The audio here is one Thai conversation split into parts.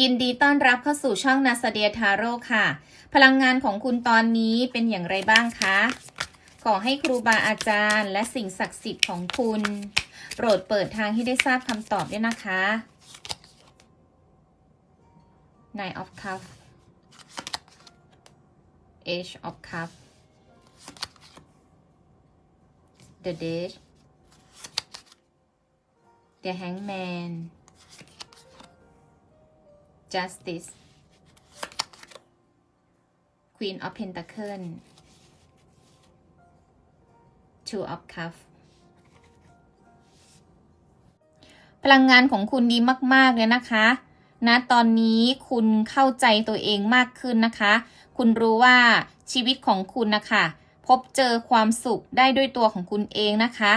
ยินดีต้อนรับเข้าสู่ช่องนาสเดียทาโร่ค่ะ พลังงานของคุณตอนนี้เป็นอย่างไรบ้างคะ ขอให้ครูบาอาจารย์ และสิ่งศักดิ์สิทธิ์ของคุณ โปรดเปิดทางให้ได้ทราบคำตอบด้วยนะคะ Nine of Cups Age of Cups The Dage The Hangman Justice Queen of Pentacle Two of Cups พลังงานของคุณดีมาก ๆ เลยนะคะณตอนนี้คุณเข้าใจตัวเองมากขึ้นนะคะ คุณรู้ว่าชีวิตของคุณนะคะ พบเจอความสุขได้ด้วยตัวของคุณเองนะคะ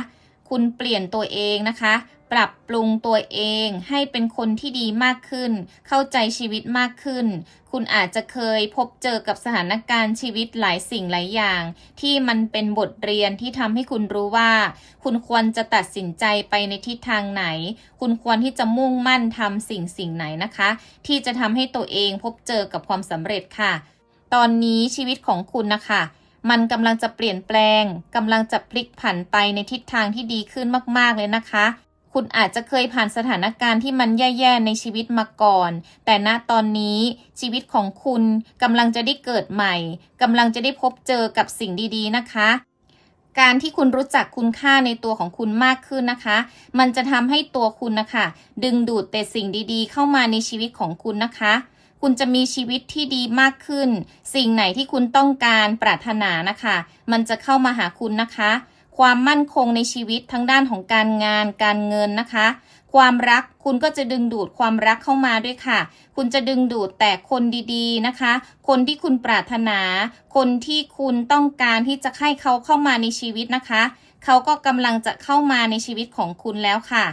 คุณเปลี่ยนตัวเองนะคะ ปรับปรุงตัวเองให้เป็นคนที่ดีมากขึ้น เข้าใจชีวิตมากขึ้น คุณอาจจะเคยพบเจอกับสถานการณ์ชีวิตหลายสิ่งหลายอย่าง ที่มันเป็นบทเรียนที่ทำให้คุณรู้ว่า คุณควรจะตัดสินใจไปในทิศทางไหน คุณควรที่จะมุ่งมั่นทำสิ่งสิ่งไหนนะคะ ที่จะทำให้ตัวเองพบเจอกับความสำเร็จค่ะ ตอนนี้ชีวิตของคุณนะคะมันกำลังจะเปลี่ยนแปลงกำลังจะพลิกผันไปในทิศทางที่ดีขึ้นมาก ๆ เลยนะคะ คุณอาจจะเคยผ่านสถานการณ์ที่มันแย่ๆในชีวิตมาก่อน แต่ณตอนนี้ชีวิตของคุณกำลังจะได้เกิดใหม่กำลังจะได้พบเจอกับสิ่งดีๆนะคะ การที่คุณรู้จักคุณค่าในตัวของคุณมากขึ้นนะคะ มันจะทำให้ตัวคุณนะคะ ดึงดูดแต่สิ่งดีๆ เข้ามาในชีวิตของคุณนะคะคุณจะมีชีวิตที่ดีมากขึ้น สิ่งไหนที่คุณต้องการปรารถนานะคะ มันจะเข้ามาหาคุณนะคะ ความมั่นคงในชีวิตทั้งด้านของการงานการเงินนะคะ ความรักคุณก็จะดึงดูดความรักเข้ามาด้วยค่ะ คุณจะดึงดูดแต่คนดีๆนะคะ คนที่คุณปรารถนา คนที่คุณต้องการที่จะให้เขาเข้ามาในชีวิตนะคะ เขาก็กำลังจะเข้ามาในชีวิตของคุณแล้วค่ะ